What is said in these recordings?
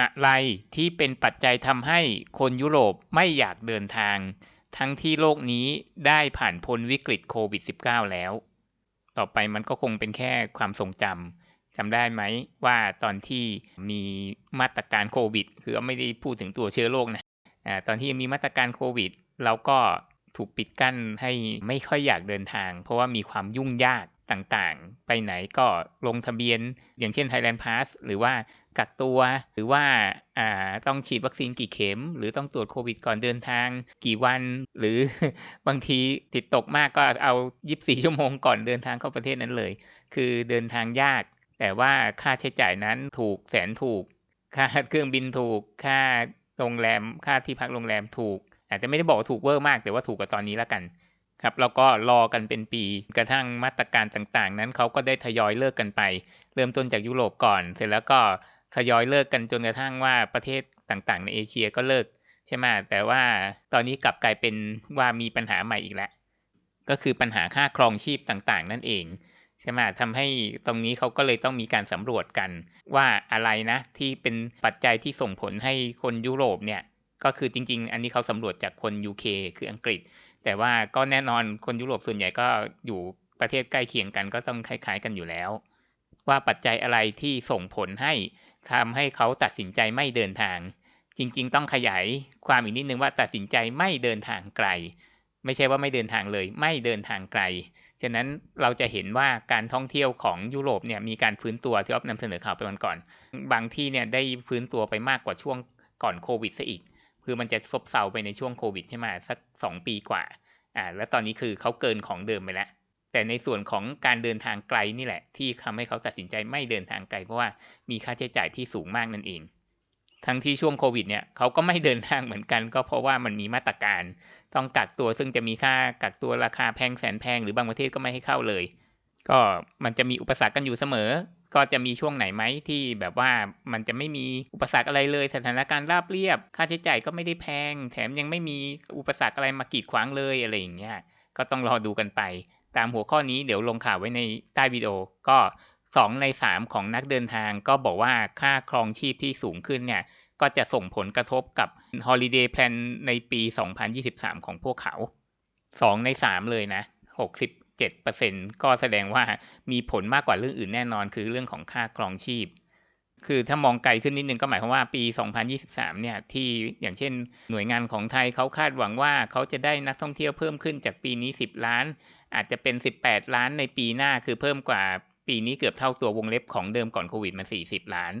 อะไรที่เป็นปัจจัยทำให้คนยุโรปไม่อยากเดินทาง ทั้งที่โลกนี้ได้ผ่านพ้นวิกฤตโควิด -19 แล้ว ต่อไปมันก็คงเป็นแค่ความทรงจำจำได้ไหมว่าตอนที่มีมาตรการโควิด คือไม่ได้พูดถึงตัวเชื้อโรคนะอ่าตอนที่มีมาตรการโควิด เราก็ถูกปิดกั้นให้ไม่ค่อยอยากเดินทาง เพราะว่ามีความยุ่งยากต่างๆ ไปไหนก็ลงทะเบียนอย่างเช่น Thailand Pass หรือว่า กักตัว หรือว่าอ่าต้องฉีดวัคซีนกี่เข็ม หรือต้องตรวจโควิดก่อนเดินทางกี่วัน หรือบางทีติดตกมากก็เอา24ชั่วโมงก่อนเดินทางเข้าประเทศนั้นเลย คือเดินทางยาก แต่ว่าค่าใช้จ่ายนั้นถูกแสนถูก ค่าเครื่องบินถูก ค่าโรงแรม ค่าที่พักโรงแรมถูก อาจจะไม่ได้บอกถูกเวอร์มาก แต่ว่าถูกกว่าตอนนี้แล้วกันครับแล้วก็รอกันเป็นปีกระทั่งมาตรการต่างๆ นั้นเขาก็ได้ทยอยเลิกกันไป เริ่มต้นจากยุโรปก่อน เสร็จแล้วก็ ทยอยเลิกกันจนกระทั่งว่าประเทศต่างๆ ในเอเชียก็เลิกใช่ไหมแต่ว่าตอนนี้กลับกลายเป็นว่ามีปัญหาใหม่อีกแล้วก็คือปัญหาค่าครองชีพต่างๆ นั่นเองใช่ไหมทำให้ตรงนี้เขาก็เลยต้องมีการสำรวจกัน ว่าอะไรนะที่เป็นปัจจัยที่ส่งผลให้คนยุโรปเนี่ยก็คือจริง ๆ อันนี้เขาสำรวจจากคน UK คืออังกฤษ แต่ว่าก็แน่นอนคนยุโรปส่วนใหญ่ก็อยู่ประเทศใกล้เคียงกันก็ต้องคล้าย ๆ กันอยู่แล้ว ว่าปัจจัยอะไรที่ส่งผลให้ทำให้เขาตัดสินใจไม่เดินทาง จริง ๆ ต้องขยายความอีกนิดนึงว่าตัดสินใจไม่เดินทางไกล ไม่ใช่ว่าไม่เดินทางเลย ไม่เดินทางไกลฉะนั้นเราจะเห็นว่าการท่องเที่ยวของยุโรปเนี่ยมีการฟื้นตัวที่อ๊อฟนำเสนอข่าวไปวันก่อน บางที่เนี่ยได้ฟื้นตัวไปมากกว่าช่วงก่อนโควิดซะอีก คือมันจะซบเซาไปในช่วงโควิดใช่ไหมสัก 2 ปีกว่าอ่าแล้วตอนนี้คือเขาเกินของเดิมไปแล้ว แต่ในส่วนของการเดินทางไกลนี่แหละ ที่ทำให้เขาตัดสินใจไม่เดินทางไกล เพราะว่ามีค่าใช้จ่ายที่สูงมากนั่นเอง ทั้งที่ช่วงโควิดเนี่ยเขาก็ไม่เดินทางเหมือนกัน ก็เพราะว่ามันมีมาตรการ ต้องกักตัวซึ่งจะมีค่ากักตัวราคาแพงแสนแพงหรือบางประเทศก็ไม่ให้เข้าเลย ก็มันจะมีอุปสรรคกันอยู่เสมอ ก็จะมีช่วงไหนไหมที่แบบว่ามันจะไม่มีอุปสรรคอะไรเลย สถานการณ์ราบเรียบ ค่าใช้จ่ายก็ไม่ได้แพง แถมยังไม่มีอุปสรรคอะไรมากีดขวางเลยอะไรอย่างเงี้ยก็ต้องรอดูกันไป ตามหัวข้อนี้เดี๋ยวลงข่าวไว้ในใต้วิดีโอ ก็2ใน3ของนักเดินทางก็บอกว่าค่าครองชีพที่สูงขึ้นเนี่ย ก็จะส่งผลกระทบกับ Holiday Plan ในปี 2023 ของพวกเขา2ใน3เลยนะ 67%ก็แสดงว่ามีผลมากกว่าเรื่องอื่นแน่นอน คือเรื่องของค่าครองชีพ คือถ้ามองไกลขึ้นนิดนึงก็หมายความว่าปี 2023 เนี่ยที่อย่างเช่น หน่วยงานของไทยเขาคาดหวังว่าเขาจะได้นักท่องเที่ยวเพิ่มขึ้นจากปีนี้ 10 ล้าน อาจจะเป็น 18 ล้านในปีหน้าคือเพิ่มกว่าปีนี้เกือบเท่าตัววงเล็บของเดิมก่อนโควิดมา40 ล้าน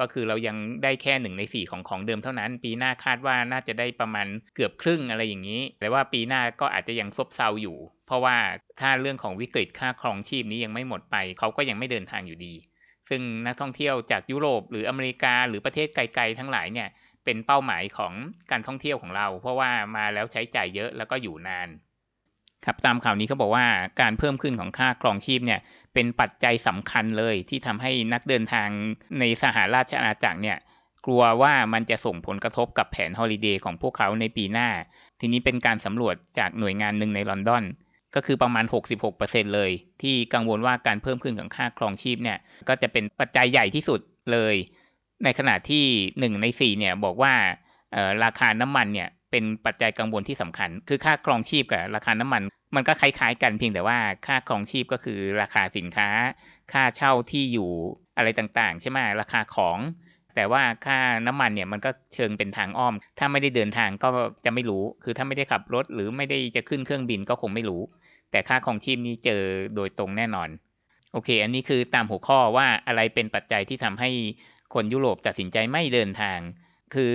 ก็คือเรายังได้แค่หนึ่งในสี่ของของเดิมเท่านั้น ปีหน้าคาดว่าน่าจะได้ประมาณเกือบครึ่งอะไรอย่างนี้ แต่ว่าปีหน้าก็อาจจะยังซบเซาอยู่ เพราะว่าถ้าเรื่องของวิกฤตค่าครองชีพนี้ยังไม่หมดไปเขาก็ยังไม่เดินทางอยู่ดี ซึ่งนักท่องเที่ยวจากยุโรปหรืออเมริกาหรือประเทศไกลๆทั้งหลายเนี่ยเป็นเป้าหมายของการท่องเที่ยวของเรา เพราะว่ามาแล้วใช้จ่ายเยอะแล้วก็อยู่นาน ครับตามข่าวนี้เขาบอกว่าการเพิ่มขึ้นของค่าครองชีพเนี่ยเป็นปัจจัยสำคัญเลยที่ทำให้นักเดินทางในสหราชอาณาจักรเนี่ยกลัวว่ามันจะส่งผลกระทบกับแผนฮอลิเดย์ของพวกเขาในปีหน้า ทีนี้เป็นการสำรวจจากหน่วยงานหนึ่งในลอนดอน ก็คือประมาณ 66%เลย ที่กังวลว่าการเพิ่มขึ้นของค่าครองชีพเนี่ยก็จะเป็นปัจจัยใหญ่ที่สุดเลย ในขณะที่ 1 ใน 4เนี่ยบอกว่าราคาน้ำมันเนี่ย เป็นปัจจัยกังวลที่สำคัญ คือค่าครองชีพกับราคาน้ำมัน มันก็คล้ายๆกันเพียงแต่ว่าค่าครองชีพก็คือราคาสินค้า ค่าเช่าที่อยู่อะไรต่างๆ ใช่ไหมราคาของ แต่ว่าค่าน้ำมันเนี่ยมันก็เชิงเป็นทางอ้อม ถ้าไม่ได้เดินทางก็จะไม่รู้ คือถ้าไม่ได้ขับรถหรือไม่ได้จะขึ้นเครื่องบินก็คงไม่รู้ แต่ค่าครองชีพนี้เจอโดยตรงแน่นอน โอเค อันนี้คือตามหัวข้อว่าอะไรเป็นปัจจัยที่ทำให้คนยุโรปตัดสินใจไม่เดินทาง คือ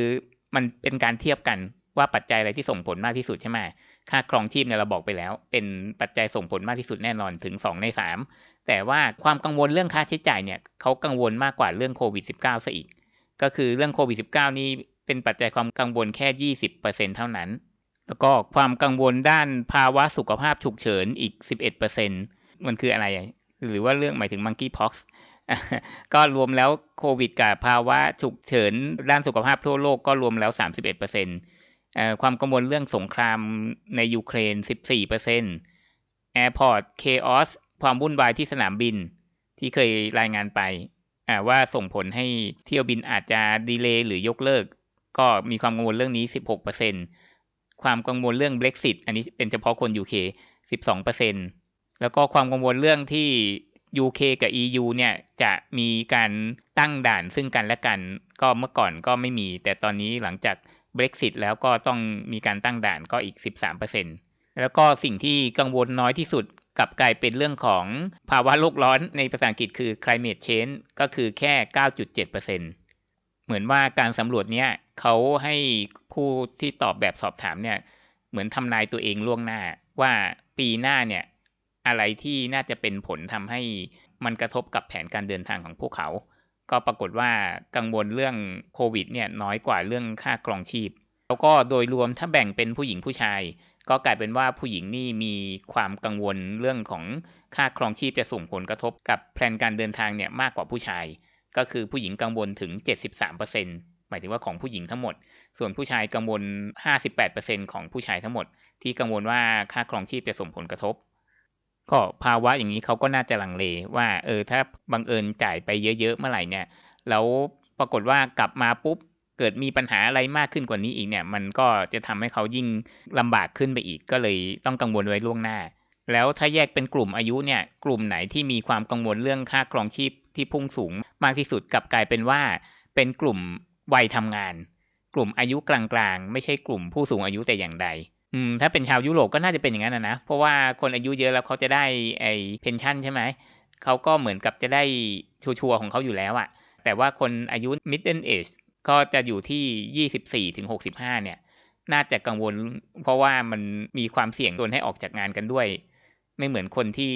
มันเป็นการเทียบกัน ว่าปัจจัยอะไรที่ส่งผลมากที่สุดใช่ไหมค่าครองชีพเนี่ยเราบอกไปแล้ว เป็นปัจจัยส่งผลมากที่สุดแน่นอนถึง 2 ใน 3 แต่ว่าความกังวลเรื่องค่าใช้จ่ายเนี่ยเขากังวลมากกว่าเรื่องโควิด -19 ซะอีก ก็คือเรื่องโควิด -19 นี่เป็นปัจจัยความกังวลแค่ 20%เท่านั้น แล้วก็ความกังวลด้านภาวะสุขภาพฉุกเฉินอีก 11%มันคืออะไร หรือว่าเรื่องหมายถึง monkey pox ก็รวมแล้วโควิดกับภาวะฉุกเฉินด้านสุขภาพทั่วโลกก็รวมแล้ว 31% ความกังวลเรื่องสงครามในยูเครน 14% Airport Chaos ความวุ่นวายที่สนามบินที่เคยรายงานไปว่าส่งผลให้เที่ยวบินอาจจะดีเลย์หรือยกเลิก ก็มีความกังวลเรื่องนี้ 16%ความกังวลเรื่อง Brexit อันนี้เป็นเฉพาะคน UK 12%แล้วก็ความกังวลเรื่องที่ UK กับ EU เนี่ยจะมีการตั้งด่านซึ่งกันและกัน ก็เมื่อก่อนก็ไม่มี แต่ตอนนี้หลังจาก Brexit แล้วก็ต้องมีการตั้งด่านก็อีก 13%แล้วก็สิ่งที่กังวลน้อยที่สุดกลับกลายเป็นเรื่องของภาวะโลกร้อนในภาษาอังกฤษคือ climate change ก็คือแค่ 9.7%เหมือนว่าการสำรวจเนี้ยเขาให้ผู้ที่ตอบแบบสอบถามเนี่ยเหมือนทำนายตัวเองล่วงหน้า ว่าปีหน้าเนี่ยอะไรที่น่าจะเป็นผลทำให้มันกระทบกับแผนการเดินทางของพวกเขา ก็ปรากฏว่ากังวลเรื่องโควิดเนี่ยน้อยกว่าเรื่องค่ากรองชีพ แล้วก็โดยรวมถ้าแบ่งเป็นผู้หญิงผู้ชาย ก็กลายเป็นว่าผู้หญิงนี่มีความกังวลเรื่องของค่าครองชีพจะส่งผลกระทบกับแผนการเดินทางเนี่ยมากกว่าผู้ชาย ก็คือผู้หญิงกังวลถึง 73%หมายถึงว่าของผู้หญิงทั้งหมด ส่วนผู้ชายกังวล 58%ของผู้ชายทั้งหมด ที่กังวลว่าค่าครองชีพจะส่งผลกระทบ ก็ภาวะอย่างนี้เขาก็น่าจะลังเลว่าเออถ้าบังเอิญจ่ายไปเยอะๆเมื่อไหร่เนี่ยแล้วปรากฏว่ากลับมาปุ๊บเกิดมีปัญหาอะไรมากขึ้นกว่านี้อีกเนี่ย มันก็จะทำให้เขายิ่งลำบากขึ้นไปอีก ก็เลยต้องกังวลไว้ล่วงหน้า แล้วถ้าแยกเป็นกลุ่มอายุเนี่ย กลุ่มไหนที่มีความกังวลเรื่องค่าครองชีพที่พุ่งสูง มากที่สุดกลับกลายเป็นว่า เป็นกลุ่มวัยทำงาน กลุ่มอายุกลางๆ ไม่ใช่กลุ่มผู้สูงอายุแต่อย่างใด อืมถ้าเป็นชาวยุโรปก็น่าจะเป็นอย่างนั้นนะ เพราะว่าคนอายุเยอะแล้วเขาจะได้ไอ้เพนชั่นใช่ไหม เขาก็เหมือนกับจะได้ชัวร์ของเขาอยู่แล้วอะแต่ว่าคนอายุ middle age ก็จะอยู่ที่ 24ถึง65 เนี่ย น่าจะกังวล เพราะว่ามันมีความเสี่ยงโดนให้ออกจากงานกันด้วย ไม่เหมือนคนที่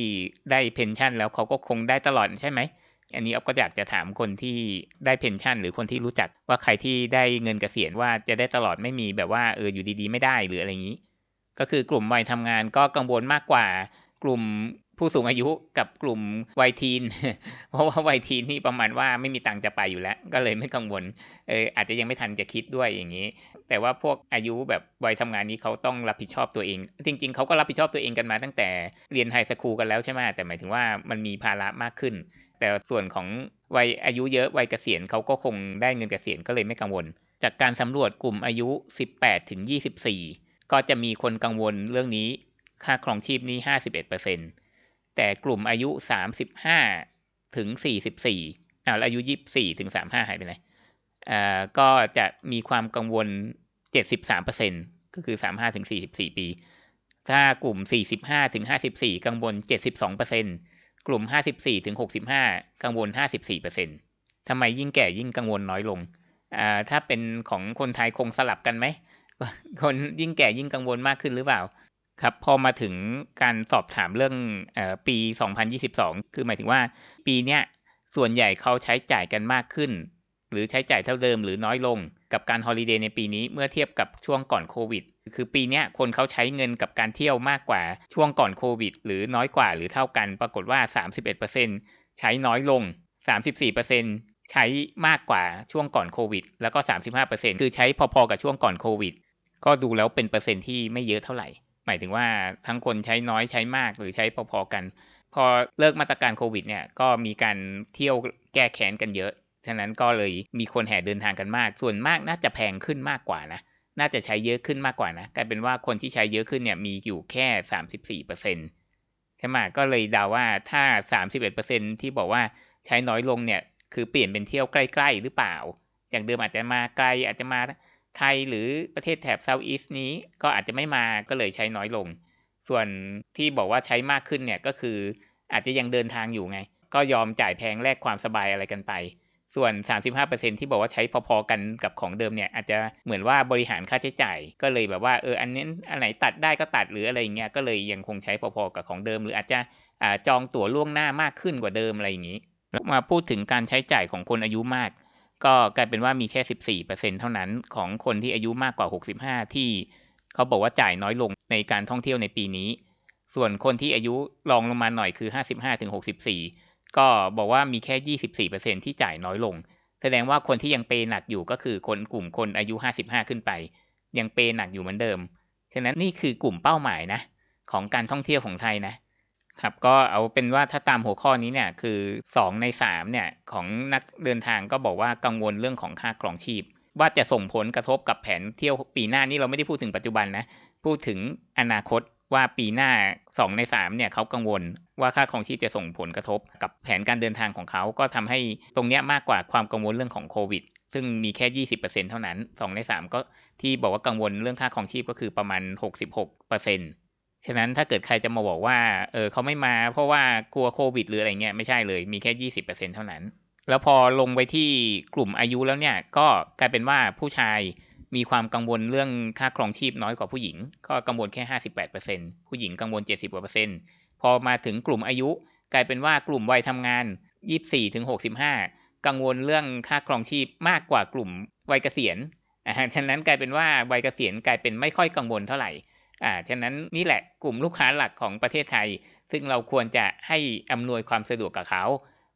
ได้เพนชั่น แล้วเขาก็คงได้ตลอดใช่ไหม อันนี้อ๊อฟก็อยากจะถามคนที่ได้เพนชั่น หรือคนที่รู้จักว่าใครที่ได้เงินเกษียณว่าจะได้ตลอดไม่มีแบบว่าเอออยู่ดีๆ ไม่ได้หรืออะไรอย่างนี้ ก็คือกลุ่มวัยทำงานก็กังวลมากกว่ากลุ่มผู้สูงอายุกับกลุ่มวัยทีน เพราะว่าวัยทีนนี่ประมาณว่าไม่มีตังค์จะไปอยู่แล้ว ก็เลยไม่กังวลเอออาจจะยังไม่ทันจะคิดด้วยอย่างนี้ แต่ว่าพวกอายุแบบวัยทำงานนี้เขาต้องรับผิดชอบตัวเอง จริง ๆเขาก็รับผิดชอบตัวเองกันมาตั้งแต่เรียนไฮสคูลกันแล้วใช่ไหมแต่หมายถึงว่ามันมีภาระมากขึ้น แต่ส่วนของวัยอายุเยอะวัยเกษียณเขาก็คงได้เงินเกษียณก็เลยไม่กังวล จากการสำรวจกลุ่มอายุ 18ถึง24 ก็จะมีคนกังวลเรื่องนี้ค่าครองชีพนี้ 51%แต่กลุ่มอายุ 35 ถึง 44อ่าอายุ 24 ถึง 35 หายไปไหนอ่าก็จะมีความกังวล 73%ก็คือ 35 ถึง 44 ปี ถ้ากลุ่ม 45 ถึง 54 กังวล 72%กลุ่ม 54 ถึง 65 กังวล 54%ทำไมยิ่งแก่ยิ่งกังวลน้อยลงอ่าถ้าเป็นของคนไทยคงสลับกันไหม คนยิ่งแก่ยิ่งกังวลมากขึ้นหรือเปล่า ครับ พอมาถึงการสอบถามเรื่องอปี 2022 คือหมายถึงว่าปีเนี้ยส่วนใหญ่เขาใช้จ่ายกันมากขึ้น หรือใช้จ่ายเท่าเดิมหรือน้อยลงกับการฮอลิเดย์ในปีนี้เมื่อเทียบกับช่วงก่อนโควิด คือปีนี้คนเขาใช้เงินกับการเที่ยวมากกว่าช่วงก่อนโควิด หรือน้อยกว่าหรือเท่ากัน ปรากฏว่า 31%ใช้น้อยลง 34%ใช้มากกว่าช่วงก่อนโควิด แล้วก็ 35%คือใช้พอๆกับช่วงก่อนโควิด ก็ดูแล้วเป็นเปอร์เซ็นที่ไม่เยอะเท่าไหร่ หมายถึงว่าทั้งคนใช้น้อยใช้มากหรือใช้พอๆกัน พอเลิกมาตรการโควิดเนี่ยก็มีการเที่ยวแก้แค้นกันเยอะ ฉะนั้นก็เลยมีคนแห่เดินทางกันมาก ส่วนมากน่าจะแพงขึ้นมากกว่านะ น่าจะใช้เยอะขึ้นมากกว่านะ กลายเป็นว่าคนที่ใช้เยอะขึ้นเนี่ยมีอยู่แค่สามสิบสี่เปอร์เซนต์ใช่ไหมก็เลยเดาว่าถ้าสามสิบเอ็ดเปอร์เซ็นที่บอกว่าใช้น้อยลงเนี่ยคือเปลี่ยนเป็นเที่ยวใกล้ ๆ หรือเปล่า อย่างเดิมอาจจะมาไกลอาจจะมา ไทยหรือประเทศแถบเซาท์อีสต์นี้ก็อาจจะไม่มาก็เลยใช้น้อยลง ส่วนที่บอกว่าใช้มากขึ้นเนี่ยก็คืออาจจะยังเดินทางอยู่ไง ก็ยอมจ่ายแพงแลกความสบายอะไรกันไป ส่วน 35%ที่บอกว่าใช้พอๆกันกับของเดิมเนี่ยอาจจะเหมือนว่าบริหารค่าใช้จ่าย ก็เลยแบบว่าเอออันนี้อันไหนตัดได้ก็ตัดหรืออะไรอย่างเงี้ยก็เลยยังคงใช้พอๆกับของเดิม หรืออาจจะจองตั๋วล่วงหน้ามากขึ้นกว่าเดิมอะไรอย่างนี้มาพูดถึงการใช้จ่ายของคนอายุมาก ก็กลายเป็นว่ามีแค่ 14%เท่านั้นของคนที่อายุมากกว่า 65 ที่เขาบอกว่าจ่ายน้อยลงในการท่องเที่ยวในปีนี้ ส่วนคนที่อายุรองลงมาหน่อยคือ 55-64 ก็บอกว่ามีแค่ 24%ที่จ่ายน้อยลง แสดงว่าคนที่ยังเปหนักอยู่ก็คือคนกลุ่มคนอายุ 55 ขึ้นไป ยังเปหนักอยู่เหมือนเดิม ฉะนั้นนี่คือกลุ่มเป้าหมายนะของการท่องเที่ยวของไทยนะ ครับก็เอาเป็นว่าถ้าตามหัวข้อนี้เนี่ยคือ 2 ใน3เนี่ยของนักเดินทางก็บอกว่ากังวลเรื่องของค่าครองชีพ ว่าจะส่งผลกระทบกับแผนเที่ยวปีหน้านี่เราไม่ได้พูดถึงปัจจุบันนะพูดถึงอนาคตว่าปีหน้า 2 ใน3เนี่ยเขากังวลว่าค่าครองชีพจะส่งผลกระทบ กับแผนการเดินทางของเขาก็ทำให้ตรงนี้มากกว่าความกังวลเรื่องของโควิดซึ่งมีแค่ 20%เท่านั้น 2 ใน 3 ก็ที่บอกว่ากังวลเรื่องค่าครองชีพก็คือประมาณ 66% ฉะนั้นถ้าเกิดใครจะมาบอกว่า เออเขาไม่มาเพราะว่ากลัวโควิดหรืออะไรเงี้ยไม่ใช่เลยมีแค่20%เปอร์เซ็นเท่านั้น แล้วพอลงไปที่กลุ่มอายุแล้วเนี่ย ก็กลายเป็นว่าผู้ชายมีความกังวลเรื่องค่าครองชีพน้อยกว่าผู้หญิง ก็กังวลแค่58%ผู้หญิงกังวล70กว่าเปอร์เซ็นต์พอมาถึงกลุ่มอายุ กลายเป็นว่ากลุ่มวัยทำงาน24ถึง65กังวลเรื่องค่าครองชีพมากกว่ากลุ่มวัยเกษียณอ่าฉะนั้นกลายเป็นว่าวัยเกษียณกลายเป็นไม่ค่อยกังวลเท่าไหร่ อ่าฉะนั้นนี่แหละกลุ่มลูกค้าหลักของประเทศไทย ซึ่งเราควรจะให้อำนวยความสะดวกกับเขา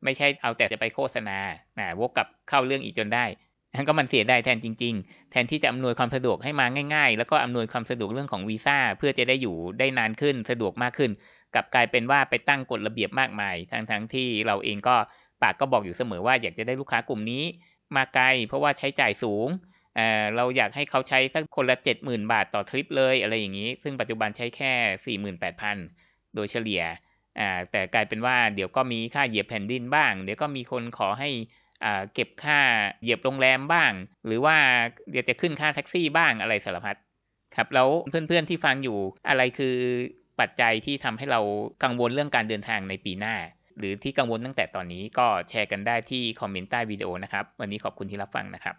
ไม่ใช่เอาแต่จะไปโฆษณาอ่าวกกับเข้าเรื่องอีกจนได้ก็มันเสียได้แทนจริง ๆ แทนที่จะอำนวยความสะดวกให้มาง่าย ๆ แล้วก็อำนวยความสะดวกเรื่องของวีซ่าเพื่อจะได้อยู่ได้นานขึ้นสะดวกมากขึ้นกลับกลายเป็นว่าไปตั้งกฎระเบียบมากมาย ทั้งๆทที่เราเองก็ปากก็บอกอยู่เสมอว่าอยากจะได้ลูกค้ากลุ่มนี้มาไกล เพราะว่าใช้จ่ายสูง เราอยากให้เขาใช้สักคนละ 70,000 บาทต่อทริปเลยอะไรอย่างนี้ ซึ่งปัจจุบันใช้แค่ 48,000 โดยเฉลี่ยแต่กลายเป็นว่าเดี๋ยวก็มีค่าเหยียบแผ่นดินบ้าง เดี๋ยวก็มีคนขอให้เก็บค่าเหยียบโรงแรมบ้าง หรือว่าเดี๋ยวจะขึ้นค่าแท็กซี่บ้างอะไรสารพัดครับแล้วเพื่อนๆที่ฟังอยู่อะไรคือปัจจัยที่ทำให้เรากังวลเรื่องการเดินทางในปีหน้า หรือที่กังวลตั้งแต่ตอนนี้ก็แชร์กันได้ที่คอมเมนต์ใต้วิดีโอนะครับ วันนี้ขอบคุณที่รับฟังนะครับ